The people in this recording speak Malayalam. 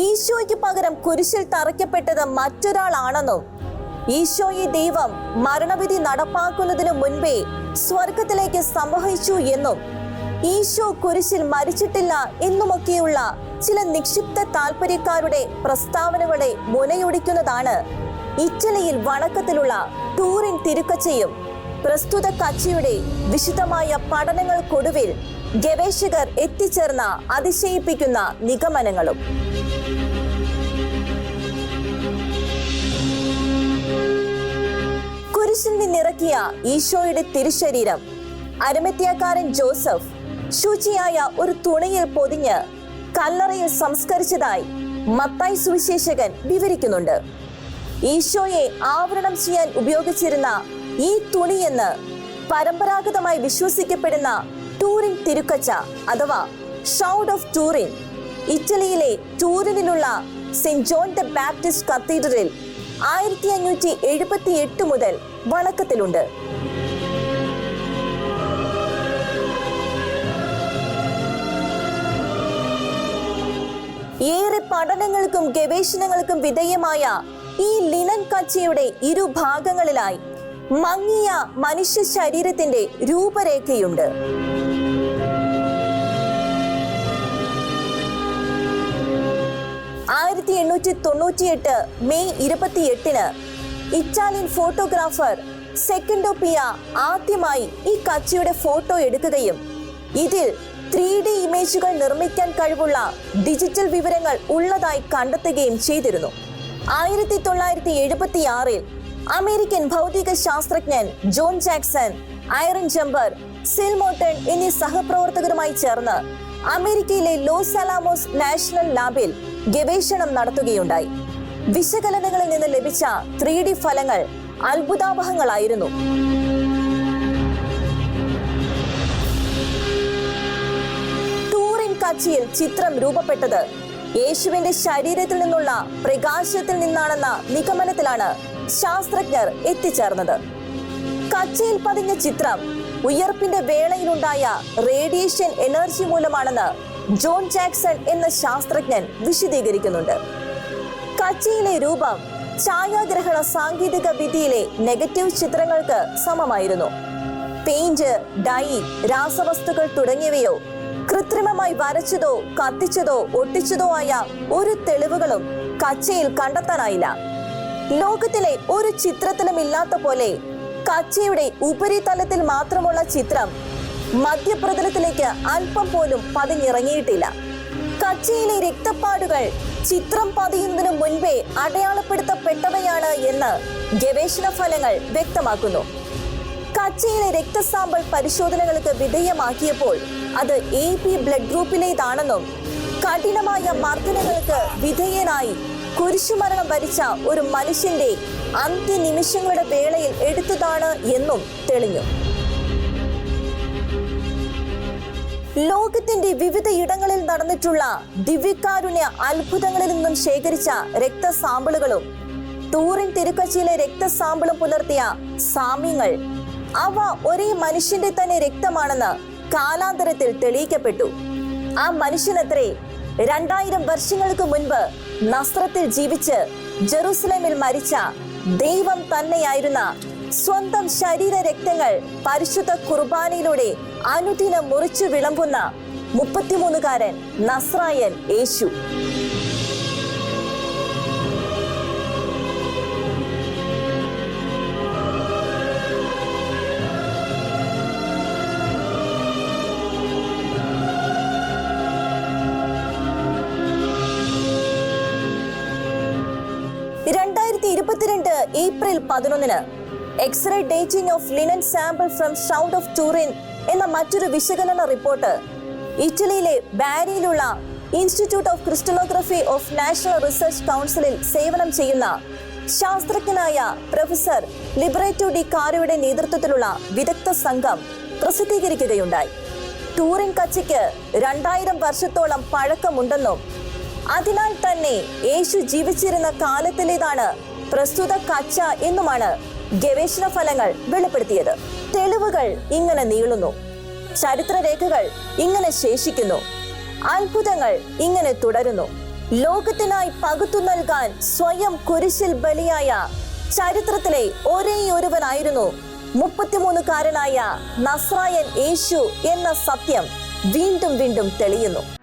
ഈശോയ്ക്ക് പകരം കുരിശിൽ തറയ്ക്കപ്പെട്ടത് മറ്റൊരാളാണെന്നും ഈശോയെ ദൈവം മരണവിധി നടപ്പാക്കുന്നതിന് മുൻപേ സ്വർഗത്തിലേക്ക് സംവഹിച്ചു എന്നും ഈശോ കുരിശിൽ മരിച്ചിട്ടില്ല എന്നുമൊക്കെയുള്ള ചില നിക്ഷിപ്ത താല്പര്യക്കാരുടെ പ്രസ്താവനകളെ മുനയൊടിക്കുന്നതാണ് ഇറ്റലിയിൽ വണക്കത്തിലുള്ള ടൂറിൻ തിരുക്കച്ചയും പ്രസ്തുത കച്ചിയുടെ വിശദമായ പഠനങ്ങൾക്കൊടുവിൽ ഗവേഷകർ എത്തിച്ചേർന്ന അതിശയിപ്പിക്കുന്ന നിഗമനങ്ങളും. നിന്നിറക്കിയ ഈശോയുടെ തിരുശരീരം. അരമത്യാക്കാരൻ ജോസഫ് ശുചിയായ ഒരു തുണിയിൽ പൊതിഞ്ഞ് കല്ലറയിൽ സംസ്കരിച്ചതായി മത്തായി സുവിശേഷകൻ വിവരിക്കുന്നുണ്ട്. ഈശോയെ ആവരണം ചെയ്യാൻ ഉപയോഗിച്ചിരുന്ന ഈ തുണി എന്ന് പരമ്പരാഗതമായി വിശ്വസിക്കപ്പെടുന്ന ടൂറിൻ തിരുക്കച്ച അഥവാ ഷൗഡ് ഓഫ് ടൂറിൻ ഇറ്റലിയിലെ ടൂറിനിലുള്ള സെന്റ് ജോൺ ദ ബാപ്റ്റിസ്റ്റ് കത്തീഡ്രലിൽ ആയിരത്തി അഞ്ഞൂറ്റി എഴുപത്തി എട്ട് മുതൽ വണക്കത്തിലുണ്ട്. ഏറെ പഠനങ്ങൾക്കും ഗവേഷണങ്ങൾക്കും വിധേയമായ ഈ ലിനൻ കച്ചയുടെ ഇരുഭാഗങ്ങളിലായി മങ്ങിയ മനുഷ്യ ശരീരത്തിന്റെ രൂപരേഖയുണ്ട്. ആയിരത്തി എണ്ണൂറ്റി തൊണ്ണൂറ്റിയെട്ട് മെയ് ഇരുപത്തിയെട്ടിന് ഇറ്റാലിയൻ ഫോട്ടോഗ്രാഫർ സെക്കൻഡോ പിയ ആദ്യമായി ഈ കച്ചിയുടെ ഫോട്ടോ എടുക്കുകയും ഇതിൽ ത്രീ ഡി ഇമേജുകൾ നിർമ്മിക്കാൻ കഴിവുള്ള ഡിജിറ്റൽ വിവരങ്ങൾ ഉള്ളതായി കണ്ടെത്തുകയും ചെയ്തിരുന്നു. ആയിരത്തി തൊള്ളായിരത്തി എഴുപത്തി ആറിൽ അമേരിക്കൻ ഭൗതിക ശാസ്ത്രജ്ഞൻ ജോൺ ജാക്സൺ ഐറൻ ജംബർ സിൽമോട്ടൺ എന്നീ സഹപ്രവർത്തകരുമായി ചേർന്ന് അമേരിക്കയിലെ ലോസ് അലാമോസ് നാഷണൽ ലാബിൽ ഗവേഷണം നടത്തുകയുണ്ടായി. വിശകലനങ്ങളിൽ നിന്ന് ലഭിച്ച ത്രീ ഡി ഫലങ്ങൾ അത്ഭുതാവഹങ്ങളായിരുന്നു. ടൂറിൻ കച്ചിയിൽ ചിത്രം രൂപപ്പെട്ടത് യേശുവിന്റെ ശരീരത്തിൽ നിന്നുള്ള പ്രകാശത്തിൽ നിന്നാണെന്ന നിഗമനത്തിലാണ് ശാസ്ത്രജ്ഞർ എത്തിച്ചേർന്നത്. കച്ചയിൽ പതിഞ്ഞ ചിത്രം ഉയർപ്പിന്റെ വേളയിലുണ്ടായ റേഡിയേഷൻ എനർജി മൂലമാണെന്ന് ജോൺ ജാക്സൺ എന്ന ശാസ്ത്രജ്ഞൻ വിശദീകരിക്കുന്നുണ്ട്. കച്ചിയിലെ രൂപം ഛായാഗ്രഹണ സാങ്കേതിക വിദ്യയിലെ നെഗറ്റീവ് ചിത്രങ്ങൾക്ക് സമമായിരുന്നു. പെയിന്റ് ഡൈ രാസവസ്തുക്കൾ തുടങ്ങിയവയോ കൃത്രിമമായി വരച്ചതോ കത്തിച്ചതോ ഒട്ടിച്ചതോ ആയ ഒരു തെളിവുകളും കച്ചയിൽ കണ്ടെത്താനായില്ല. ലോകത്തിലെ ഒരു ചിത്രത്തിലും ഇല്ലാത്ത പോലെ കച്ചയുടെ ഉപരിതലത്തിൽ മാത്രമുള്ള ചിത്രം മധ്യപ്രതലത്തിലേക്ക് അല്പം പോലും പതിഞ്ഞിറങ്ങിയിട്ടില്ല. കച്ചയിലെ രക്തപ്പാടുകൾ ചിത്രം പതിയുന്നതിനു മുൻപേ അടയാളപ്പെടുത്തപ്പെട്ടവയാണ് എന്ന് ഗവേഷണ ഫലങ്ങൾ വ്യക്തമാക്കുന്നു. കച്ചയിലെ രക്തസാമ്പിൾ പരിശോധനകൾക്ക് വിധേയമാക്കിയപ്പോൾ അത് എ പി ബ്ലഡ് ഗ്രൂപ്പിലേതാണെന്നും കഠിനമായ മർദ്ദനങ്ങൾക്ക് വിധേയനായി കുരിശുമരണം വരിച്ച ഒരു മനുഷ്യന്റെ അന്ത്യനിമിഷങ്ങളുടെ വേളയിൽ എടുത്തതാണ് എന്നും തെളിഞ്ഞു. ലോകത്തിന്റെ വിവിധ ഇടങ്ങളിൽ നടന്നിട്ടുള്ള ദിവ്യകാരുണ്യ അത്ഭുതങ്ങളിൽ നിന്നും ശേഖരിച്ച രക്തസാമ്പിളുകളും ടൂറിൻ തിരുക്കച്ചിയിലെ രക്തസാമ്പിളും പുലർത്തിയ സാമ്യങ്ങൾ. അവ ഒരേ മനുഷ്യന്റെ തന്നെ രക്തമാണെന്ന് കാലാന്തരത്തിൽ തെളിയിക്കപ്പെട്ടു. ആ മനുഷ്യനത്രേ രണ്ടായിരം വർഷങ്ങൾക്ക് മുൻപ് നസ്രത്തിൽ ജീവിച്ച് ജെറുസലേമിൽ മരിച്ച ദൈവം തന്നെയായിരുന്ന സ്വന്തം ശരീര രക്തങ്ങൾ പരിശുദ്ധ കുർബാനയിലൂടെ അനുദിനം മുറിച്ചു വിളമ്പുന്ന മുപ്പത്തിമൂന്നുകാരൻ നസ്രായൻ യേശു. ഏപ്രിൽ പതിനൊന്നിന് X ray dating of linen sample from shroud of Turin എന്ന മറ്റൊരു വിശകലന റിപ്പോർട്ട്. ഇറ്റലിയിലെ ബാരിയിലുള്ള institute of crystallography of national research കൗൺസിലിൽ സേവനം ചെയ്യുന്ന ശാസ്ത്രജ്ഞനായ പ്രൊഫസർ ലിബറേറ്റോ ഡി കാരോയുടെ നേതൃത്വത്തിലുള്ള വിദഗ്ധ സംഘം പ്രസിദ്ധീകരിക്കുകയുണ്ടായി. ടൂറിൻ കച്ചയ്ക്ക് രണ്ടായിരം വർഷത്തോളം പഴക്കമുണ്ടെന്നും അതിനാൽ തന്നെ യേശു ജീവിച്ചിരുന്ന കാലത്തിലേതാണ് പ്രസ്തുത കച്ച എന്നുമാണ് ഗവേഷണ ഫലങ്ങൾ വെളിപ്പെടുത്തിയത്. തെളിവുകൾ ഇങ്ങനെ നീളുന്നു. ചരിത്രരേഖകൾ ഇങ്ങനെ ശേഷിക്കുന്നു. അത്ഭുതങ്ങൾ ഇങ്ങനെ തുടരുന്നു. ലോകത്തിനായി പകുത്തു നൽകാൻ സ്വയം കുരിശിൽ ബലിയായ ചരിത്രത്തിലെ ഒരേ ഒരുവനായിരുന്നു മുപ്പത്തിമൂന്നുകാരനായ നസ്രായൻ യേശു എന്ന സത്യം വീണ്ടും വീണ്ടും തെളിയുന്നു.